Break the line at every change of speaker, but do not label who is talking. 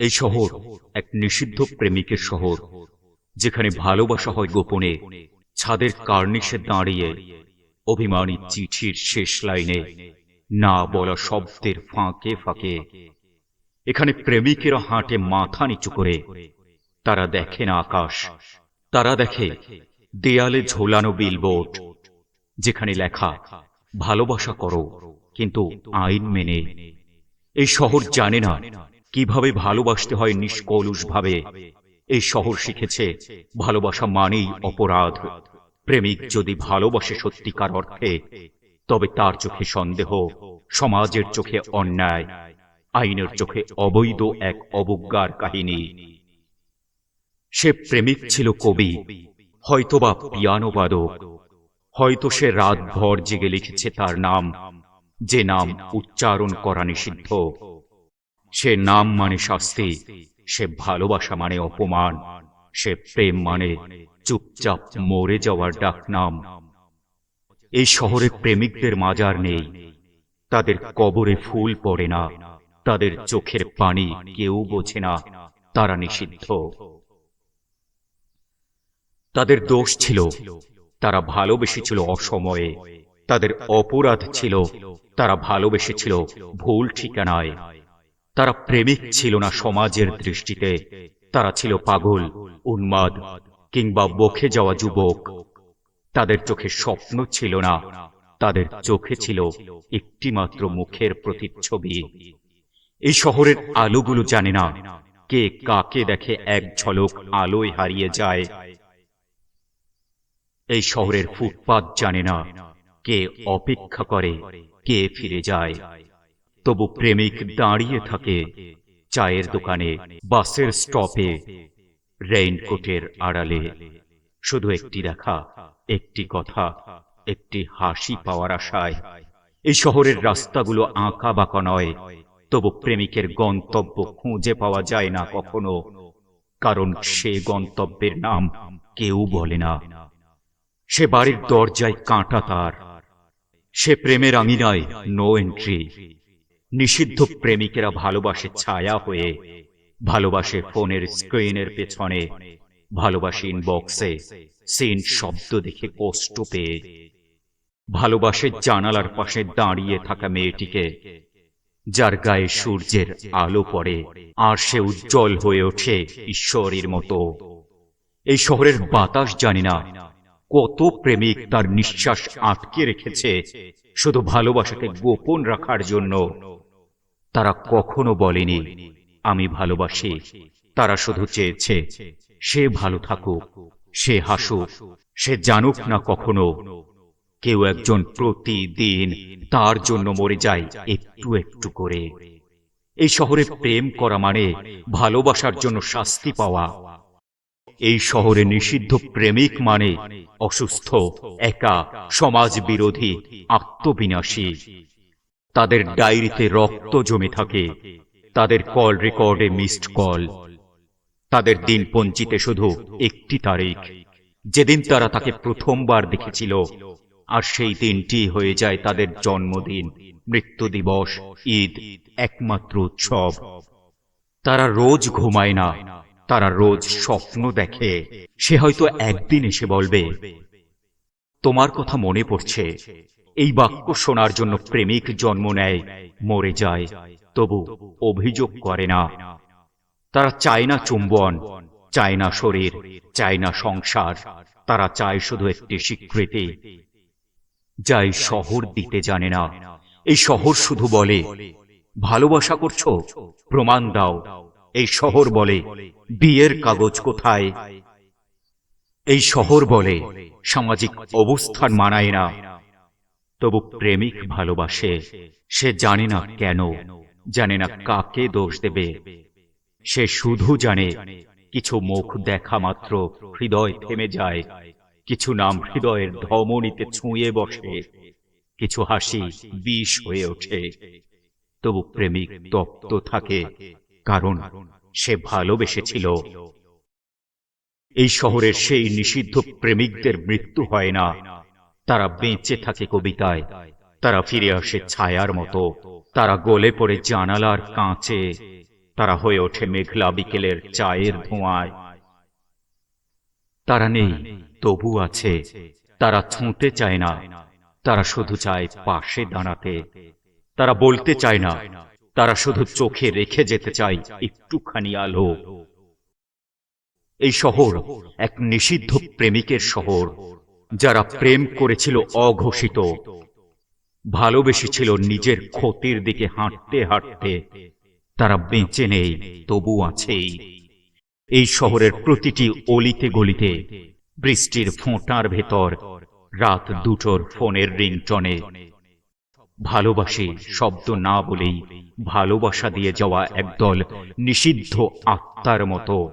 এই শহর এক নিষিদ্ধ প্রেমিকের শহর, যেখানে ভালোবাসা হয় গোপনে, ছাদের কার্নিশে দাঁড়িয়ে অভিমানী চিঠির শেষ লাইনে না বলা শব্দের ফাঁকে ফাঁকে। এখানে প্রেমিকেরা হাঁটে মাথা নিচু করে, তারা দেখে না আকাশ, তারা দেখে দেয়ালে ঝোলানো বিলবোর্ড, যেখানে লেখা, ভালোবাসা করো, কিন্তু আইন মেনে। এই শহর জানে না কীভাবে ভালোবাসতে হয় নিষ্কলুষ ভাবে এই শহর শিখেছে, ভালোবাসা মানেই অপরাধ। প্রেমিক যদি ভালোবাসে সত্যিকার অর্থে, তবে তার চোখে সন্দেহ, সমাজের চোখে অন্যায়, আইনের চোখে অবৈধ এক অবজ্ঞার কাহিনী। সে প্রেমিক ছিল কবি, হয়তোবা পিয়ানো বাদক, হয়তো সে রাতভর জেগে লিখেছে তার নাম, যে নাম উচ্চারণ করা নিষিদ্ধ। সে নাম মানে শাস্তি, সে ভালোবাসা মানে অপমান, সে প্রেম মানে চুপচাপ মরে যাওয়ার ডাকনাম। এই শহরে প্রেমিকদের মাজার নেই, তাদের কবরে ফুল পড়ে না, তাদের চোখের পানি কেউ বোঝে না, তারা নিষিদ্ধ। তাদের দোষ ছিল, তারা ভালোবেসেছিল অসময়ে, তাদের অপরাধ ছিল, তারা ভালোবেসেছিল ভুল ঠিকানায়। তারা প্রেমিক ছিল না সমাজের দৃষ্টিতে। তারা ছিল পাগল, উন্মাদ কিংবা বখে যাওয়া যুবক। তাদের চোখে স্বপ্ন ছিল না। তাদের চোখে ছিল একটিমাত্র মুখের প্রতিচ্ছবি। এই শহরের আলোগুলো জানে না কে কাকে দেখে এক ঝলক আলোয় হারিয়ে যায়। এই শহরের ফুটপাত জানে না কে অপেক্ষা করে, কে ফিরে যায়। তবু প্রেমিক দাঁড়িয়ে থাকে চায়ের দোকানে, বাসের স্টপে, রেইনকোটের আড়ালে। শুধু একটি দেখা, একটি কথা, একটি হাসি পাওয়ার আশায়। এই শহরের রাস্তাগুলো আঁকা বাঁকা নয়, তবু প্রেমিকের গন্তব্য খুঁজে পাওয়া যায় না কখনো, কারণ সে গন্তব্যের নাম কেউ বলে না। সে বাড়ির দরজায় কাঁটা তার, সে প্রেমের আঙিনায় নো এন্ট্রি নিষিদ্ধ প্রেমিকেরা ভালোবাসে ছায়া হয়ে, ভালোবাসে ফোনের স্ক্রিনের পেছনে, ভালোবাসে ইনবক্সে সিন শব্দ দেখে কষ্ট পেয়ে, ভালোবাসে জানালার পাশে দাঁড়িয়ে থাকা মেয়েটিকে, যার গায়ে সূর্যের আলো পড়ে আর সে উজ্জ্বল হয়ে ওঠে ঈশ্বরের মতো। এই শহরের বাতাস জানি না কত প্রেমিক তার নিঃশ্বাস আটকে রেখেছে, শুধু ভালোবাসাকে গোপন রাখার জন্য। তারা কখনো বলেনি, আমি ভালোবাসি। তারা শুধু চেয়েছে, সে ভালো থাকুক, সে হাসুক, সে জানুক না কখনো। কেউ একজন প্রতিদিন তার জন্য মরে যায় একটু একটু করে। এই শহরে প্রেম করা মানে ভালোবাসার জন্য শাস্তি পাওয়া। এই শহরে নিষিদ্ধ প্রেমিক মানে অসুস্থ, একা সমাজ বিরোধী আত্মবিনাশী। তাদের ডায়েরিতে রক্ত জমে থাকে, তাদের কল রেকর্ডে মিসড কল। তাদের দিন পঞ্জিতে শুধু একটি তারিখ। যেদিন তারা তাকে প্রথমবার দেখেছিল, আর সেই দিনটি হয়ে যায় তাদের জন্মদিন, মৃত্যু দিবস, ঈদ, একমাত্র উৎসব। তারা রোজ ঘুমায় না, তারা রোজ স্বপ্ন দেখে। সে হয়তো একদিন এসে বলবে, তোমার কথা মনে পড়ছে এই বাক্য শোনার জন্য প্রেমিক জন্ম নেয়, মরে যায়, তবু অভিযোগ করে না। তারা চায় না চুম্বন, চায় না শরীর, চায় না সংসার, তারা চায় শুধু একটি স্বীকৃতি, যাই শহর দিতে জানে না। এই শহর শুধু বলে, ভালোবাসা করছ? প্রমাণ দাও। এই শহর বলে, বিয়ের কাগজ কোথায়? এই শহর বলে, সামাজিক অবস্থান মানায় না। তবু প্রেমিক ভালোবাসে। সে জানে না কেন, জানে না কাকে দোষ দেবে। সে শুধু জানে, কিছু মুখ দেখা মাত্র হৃদয় থেমে যায়। কিছু নাম হৃদয়ের ধমনীতে ছুঁয়ে বসে। কিছু হাসি বিষ হয়ে ওঠে। তবু প্রেমিক তপ্ত থাকে, কারণ সে ভালোবেসেছিল। এই শহরের সেই নিষিদ্ধ প্রেমিকদের মৃত্যু হয় না। তারা বেঁচে থাকে কবিতায়। তারা ফিরে আসে ছায়ার মতো। তারা গলে পড়ে জানালার কাঁচে। তারা হয়ে ওঠে মেঘলা বিকেলের চায়ের ধোঁয়ায়। তারা নেই, তবু আছে। তারা ছুঁতে চায় না। তারা শুধু চায় পাশে দাঁড়াতে। তারা বলতে চায় না। তারা শুধু চোখে রেখে যেতে চায় একটুখানি আলো। এই শহর এক নিষিদ্ধ প্রেমিকের শহর। যারা প্রেম করেছিল অঘোষিত। ভালোবেসেছিল নিজের ক্ষতির দিকে হাঁটতে হাঁটতে। তারা বেঁচে নেই, তবু আছেই। এই শহরের প্রতিটি অলিতে গলিতে, বৃষ্টির ফোঁটার ভেতর, রাত দুটোর ফোনের রিংটনে। ভালোবাসি শব্দ না বলেই ভালোবাসা দিয়ে যাওয়া একদল নিষিদ্ধ আত্মার মতো।